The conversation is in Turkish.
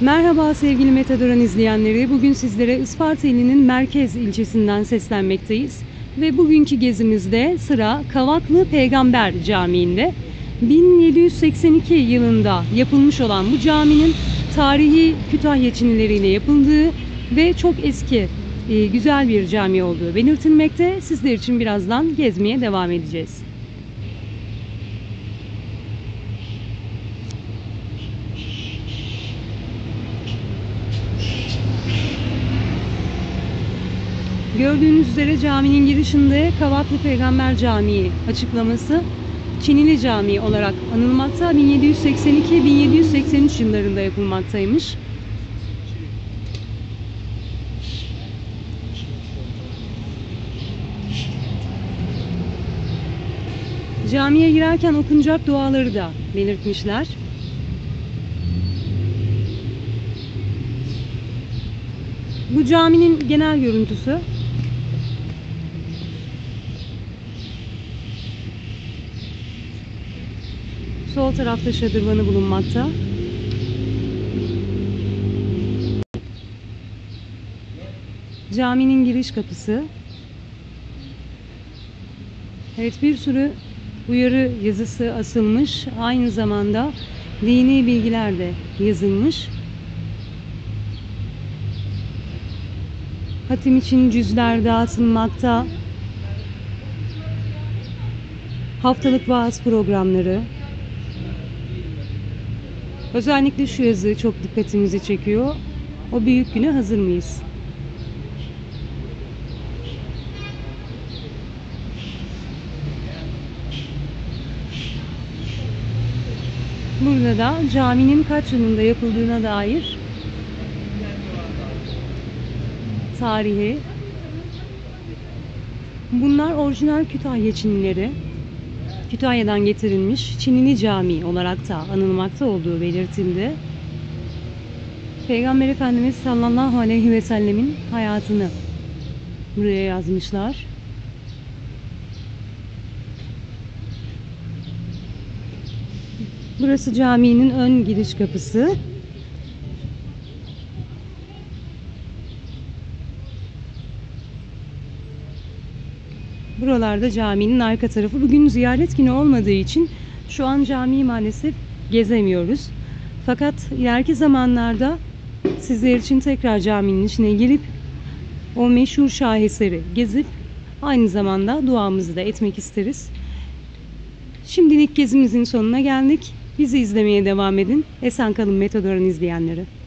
Merhaba sevgili Metadoran izleyenleri. Bugün sizlere Isparta ilinin merkez ilçesinden seslenmekteyiz. Ve bugünkü gezimizde sıra Kavaklı Peygamber Camii'nde. 1782 yılında yapılmış olan bu caminin tarihi Kütahya Çinileriyle yapıldığı ve çok eski e, güzel bir cami olduğu belirtilmekte. Sizler için birazdan gezmeye devam edeceğiz. Gördüğünüz üzere caminin girişinde Kavaklı Peygamber Camii açıklaması Çinili Camii olarak anılmakta. 1782-1783 yıllarında yapılmaktaymış. Camiye girerken okunacak duaları da belirtmişler. Bu caminin genel görüntüsü. Sol tarafta şadırvanı bulunmakta. Caminin giriş kapısı. Evet bir sürü uyarı yazısı asılmış. Aynı zamanda dini bilgiler de yazılmış. Hatim için cüzler dağıtılmakta. Haftalık vaaz programları. Özellikle şu yazı çok dikkatimizi çekiyor. O büyük güne hazır mıyız? Burada da caminin kaç yılında yapıldığına dair tarihi. Bunlar orijinal Kütahya Çinileri. Kütahya'dan getirilmiş Çinili Camii olarak da anılmakta olduğu belirtildi. Peygamber Efendimiz sallallahu aleyhi ve sellemin hayatını buraya yazmışlar. Burası caminin ön giriş kapısı. Buralarda caminin arka tarafı. Bugün ziyaret günü olmadığı için şu an camiyi maalesef gezemiyoruz. Fakat ileriki zamanlarda sizler için tekrar caminin içine girip o meşhur şaheseri gezip aynı zamanda duamızı da etmek isteriz. Şimdilik gezimizin sonuna geldik. Bizi izlemeye devam edin. Esen kalın Metadoran izleyenleri.